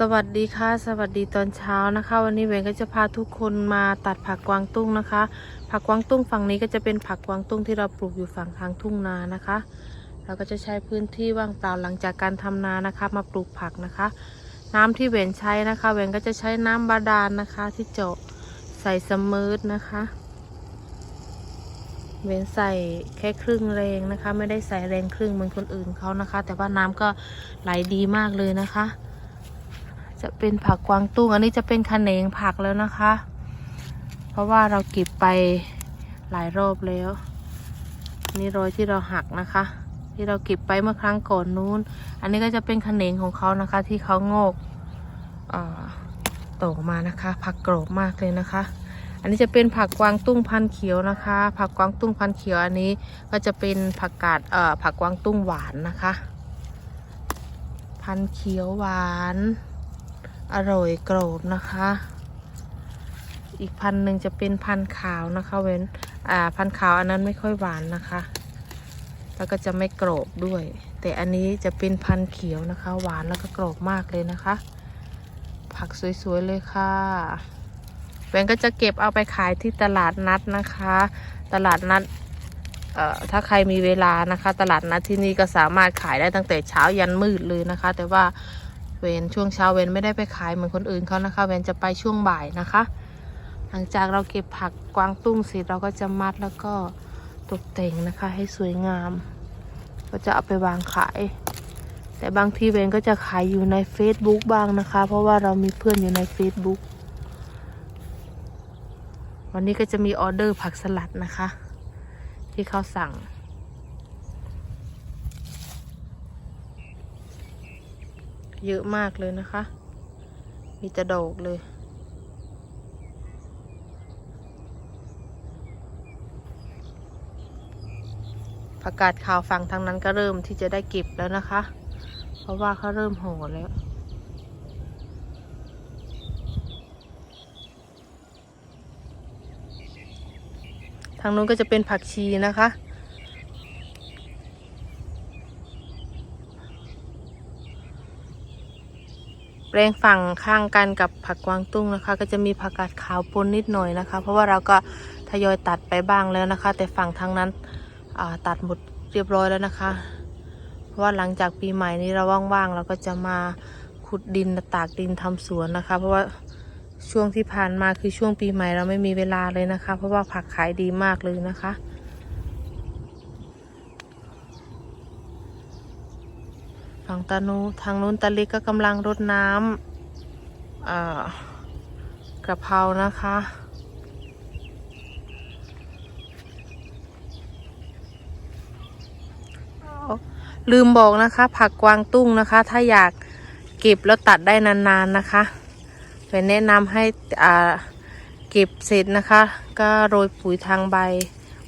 สวัสดีค่ะ สวัสดีตอนเช้านะคะ วันนี้เวนก็จะพาทุกคนมาตัดผักกวางตุ้งนะคะ ผักกวางตุ้งฝั่งนี้ก็จะเป็นผักกวางตุ้งที่เราปลูกอยู่ฝั่งทางทุ่งนานะคะ เราก็จะใช้พื้นที่ว่างเปล่าหลังจากการทำนานะคะ มาปลูกผักนะคะ น้ำที่เวนใช้นะคะเวนก็จะใช้น้ำบาดาลนะคะ ที่เจาะใส่สมูทนะคะเว้นใส่แค่ครึ่งแรงนะคะ ไม่ได้ใส่แรงครึ่งเหมือนคนอื่นเขานะคะ แต่ว่าน้ำก็ไหลดีมากเลยนะคะ จะเป็นผักกวางตุ้ง อันนี้จะเป็นขะแขนงผักแล้วนะคะ เพราะว่าเราเก็บไปหลายรอบแล้ว นี่รอยที่เราหักนะคะ ที่เราเก็บไปเมื่อครั้งก่อนนู้น อันนี้ก็จะเป็นขะแขนงของเขานะคะ ที่เขางอกโตอกมานะคะ ผักกรอบมากเลยนะคะ อันนี้จะเป็นผักกวางตุ้งพันเขียวนะคะ ผักกวางตุ้งพันเขียวอันนี้ก็จะเป็นผักกาดเอ่อผักกวางตุ้งหวานนะคะ พันเขียวหวาน อร่อยกรอบนะคะ อีกพันหนึ่งจะเป็นพันขาวนะคะเว้นอ่าพันขาวอันนั้นไม่ค่อยหวานนะคะ แล้วก็จะไม่กรอบด้วย แต่อันนี้จะเป็นพันเขียวนะคะ หวานแล้วก็กรอบมากเลยนะคะ ผักสวยๆเลยค่ะแวนก็จะเก็บเอาไปขายที่ตลาดนัดนะคะ ตลาดนัดเอ่อถ้าใครมีเวลานะคะ ตลาดนัดที่นี่ก็สามารถขายได้ตั้งแต่เช้ายันมืดเลยนะคะ แต่ว่า เวนช่วงเช้าเวนไม่ได้ไปขายเหมือนคนอื่นเขานะคะเวนจะไปช่วงบ่ายนะคะ หลังจากเราเก็บผักกวางตุ้งเสร็จเราก็จะมัดแล้วก็ตกแต่งนะคะ ให้สวยงาม ก็จะเอาไปวางขาย แต่บางทีเวนก็จะขายอยู่ใน Facebook บ้างนะคะ เพราะว่าเรามีเพื่อนอยู่ใน Facebook วันนี้ก็จะมีออเดอร์ผักสลัดนะคะ ที่เขาสั่ง เยอะมากเลยนะคะ มีแต่ดอกเลย ผักกาดขาวฝั่งทางนั้นก็เริ่มที่จะได้เก็บแล้วนะคะ เพราะว่าเขาเริ่มโหแล้วทางนู้นก็จะเป็นผักชีนะคะ แปลงฝั่งข้างกันกับผักกวางตุ้งนะคะ ก็จะมีผักกาดขาวปนนิดหน่อยนะคะ เพราะว่าเราก็ทยอยตัดไปบ้างแล้วนะคะ แต่ฝั่งทางนั้นตัดหมดเรียบร้อยแล้วนะคะเพราะว่าหลังจากปีใหม่นี้เราว่างๆเราก็จะมาขุดดินตากดินทำสวนนะคะ เพราะว่าช่วงที่ผ่านมาคือช่วงปีใหม่เราไม่มีเวลาเลยนะคะ เพราะว่าผักขายดีมากเลยนะคะ ฝั่งตานูทางนู้นตาเล็กก็กำลังรดน้ำกระเพรานะคะลืมบอกนะคะ ผักกวางตุ้งนะคะ ถ้าอยากเก็บแล้วตัดได้นานๆนะคะไปแนะนำให้อ่าเก็บเสร็จนะคะ ก็โรยปุ๋ยทางใบ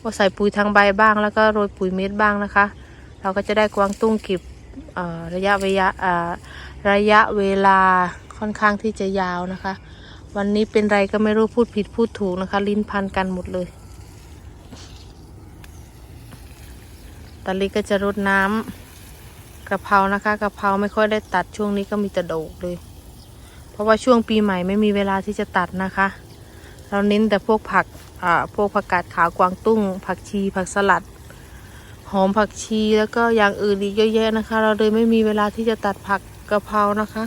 ว่าใส่ปุ๋ยทางใบบ้างแล้วก็โรยปุ๋ยเม็ดบ้างนะคะ เราก็จะได้กวางตุ้งเก็บ ระยะเวลาระยะเวลาค่อนข้างที่จะยาวนะคะ วันนี้เป็นไรก็ไม่รู้พูดผิดพูดถูกนะคะ ลิ้นพันกันหมดเลยตาลิก็จะรดน้ำกระเพรานะคะกระเพราไม่ค่อยได้ตัดช่วงนี้ก็มีแต่ดกเลย เพราะว่าช่วงปีใหม่ไม่มีเวลาที่จะตัดนะคะ เราเน้นแต่พวกผักพวกผักกาดขาวกวางตุ้ง ผักชีผักสลัด หอมผักชีแล้วก็อย่างอื่นอีกเยอะแยะนะคะ เราเลยไม่มีเวลาที่จะตัดผักกะเพรานะคะ